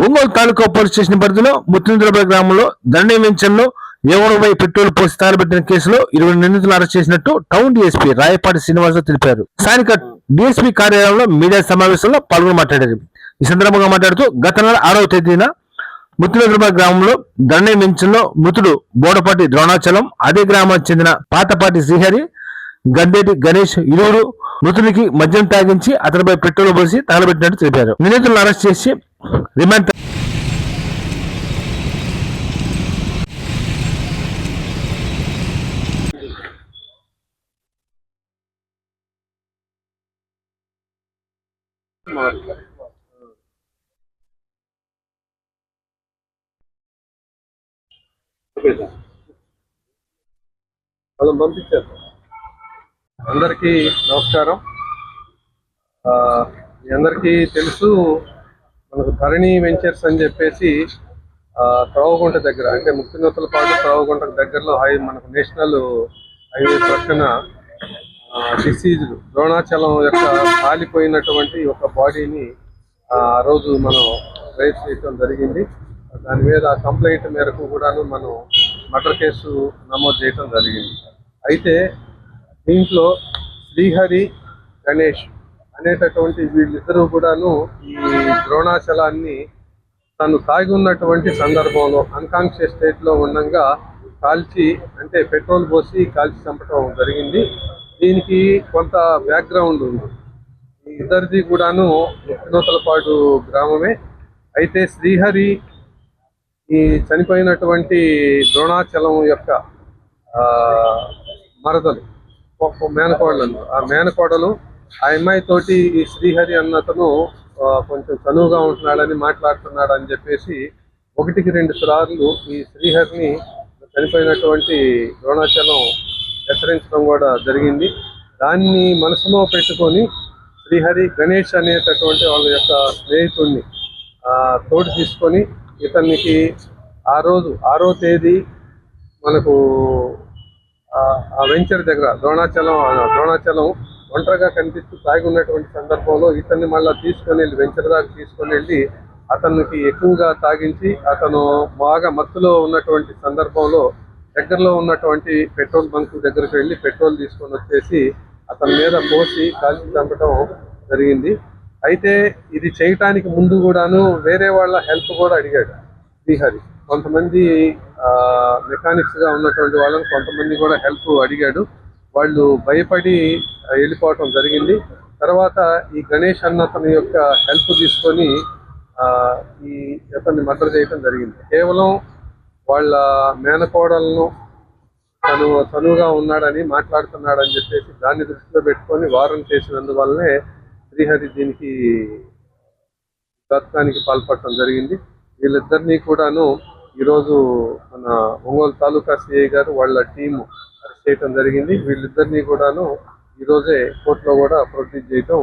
ఒంగోలు తాలూకా police station పరిధిలో ముత్తింద్రపల్లి గ్రామంలో దండే వెంచర్లో ఎవరిపై పెట్రోల్ పోసి తగలబెట్టిన కేసులో ఇరవై నిందితులు అరెస్ట్ చేసినట్టు టౌన్ డీఎస్పీ రాయపాటి శ్రీనివాసరావు తెలిపారు. స్థానిక డీఎస్పీ కార్యాలయంలో మీడియా సమావేశంలో పాల్గొని మాట్లాడారు. ఈ సందర్భంగా మాట్లాడుతూ గత నెల ఆరవ తేదీన ముత్తినగరపల్లి గ్రామంలో దండే వెంచర్లో మృతుడు బోడపాటి ద్రోణాచలం అదే గ్రామానికి చెందిన పాతపాటి శ్రీహరి గడ్డేటి గణేష్ ఇరువురు మృతుడికి మద్యం తాగించి అతనిపై పెట్రోల్ పోసి తగలబెట్టినట్టు తెలిపారు. నిందితులను అరెస్ట్ చేసి రిమాండ్ వాళ్ళని పంపించారు అందరికీ నమస్కారం ఆ, మీ అందరికీ తెలుసు మనకు ధరణి వెంచర్స్ అని చెప్పేసి త్రవగుంట దగ్గర అంటే ముక్తినూతల పాటు త్రవగుంట దగ్గరలో హై మనకు నేషనల్ హైవే ప్రక్కన డిసీజ్ ద్రోణాచలం యొక్క కాలిపోయినటువంటి ఒక బాడీని ఆ రోజు మనం రైజ్ చేయడం జరిగింది. దాని మీద కంప్లైంట్ మేరకు కూడాను మనం మర్డర్ కేసు నమోదు చేయడం జరిగింది. అయితే దీంట్లో శ్రీహరి గణేష్ అనేటటువంటి వీళ్ళిద్దరూ కూడాను ఈ ద్రోణాచలాన్ని తను తాగి ఉన్నటువంటి సందర్భంలో అన్కాన్షియస్ స్టేట్లో ఉండగా కాల్చి అంటే పెట్రోల్ పోసి కాల్చి చంపడం జరిగింది. దీనికి కొంత బ్యాక్గ్రౌండ్ ఉంది. ఈ ఇద్దరిది కూడాను ముక్తినూతలపాడు గ్రామమే. అయితే శ్రీహరి ఈ చనిపోయినటువంటి ద్రోణాచలం యొక్క మరదలు మేనకోడలు ఆ మేనకోడలు ఆ అమ్మాయి తోటి ఈ శ్రీహరి అన్నతను కొంచెం చనువుగా ఉంటున్నాడని మాట్లాడుతున్నాడు అని చెప్పేసి ఒకటికి రెండు సార్లు ఈ శ్రీహరిని చనిపోయినటువంటి ద్రోణాచలం హెచ్చరించడం కూడా జరిగింది. దాన్ని మనసులో పెట్టుకొని శ్రీహరి గణేష్ అనేటటువంటి వాళ్ళ యొక్క స్నేహితుడిని తోడు తీసుకొని ఇతనికి ఆ రోజు ఆరో తేదీ మనకు ఆ- ఆ వెంచర్ దగ్గర ద్రోణాచలం ద్రోణాచలం ఒంటరిగా కనిపిస్తూ తాగి ఉన్నటువంటి సందర్భంలో ఇతన్ని మళ్ళీ తీసుకొని వెళ్ళి వెంచర్ దాకా తీసుకొని వెళ్ళి అతనికి ఎక్కువగా తాగించి అతను బాగా మత్తులో ఉన్నటువంటి సందర్భంలో దగ్గరలో ఉన్నటువంటి పెట్రోల్ బంక్ దగ్గరికి వెళ్ళి పెట్రోల్ తీసుకొని వచ్చేసి అతని మీద పోసి కాల్చి చంపడం జరిగింది. అయితే ఇది చేయటానికి ముందు కూడాను వేరే వాళ్ళ హెల్ప్ కూడా అడిగాడు శ్రీహరి. కొంతమంది మెకానిక్స్గా ఉన్నటువంటి వాళ్ళని కొంతమంది కూడా హెల్ప్ అడిగాడు. వాళ్ళు భయపడి వెళ్ళిపోవటం జరిగింది. తర్వాత ఈ గణేష్ అన్న అతని యొక్క హెల్ప్ తీసుకొని ఈ అతన్ని మర్డర్ చేయటం జరిగింది. కేవలం వాళ్ళ మేనకోడలను తను తనుగా ఉన్నాడని మాట్లాడుతున్నాడని చెప్పేసి దాన్ని దృష్టిలో పెట్టుకొని వారం చేసినందువల్లనే శ్రీహరి దీనికి దత్తానికి పాల్పడటం జరిగింది. వీళ్ళిద్దరినీ కూడాను ఈరోజు మన ఒంగోలు తాలూకా సిఐ గారు వాళ్ళ టీము అరెస్ట్ చేయటం జరిగింది. వీళ్ళిద్దరినీ కూడాను ఈరోజే కోర్టులో కూడా ప్రొడ్యూస్ చేయటం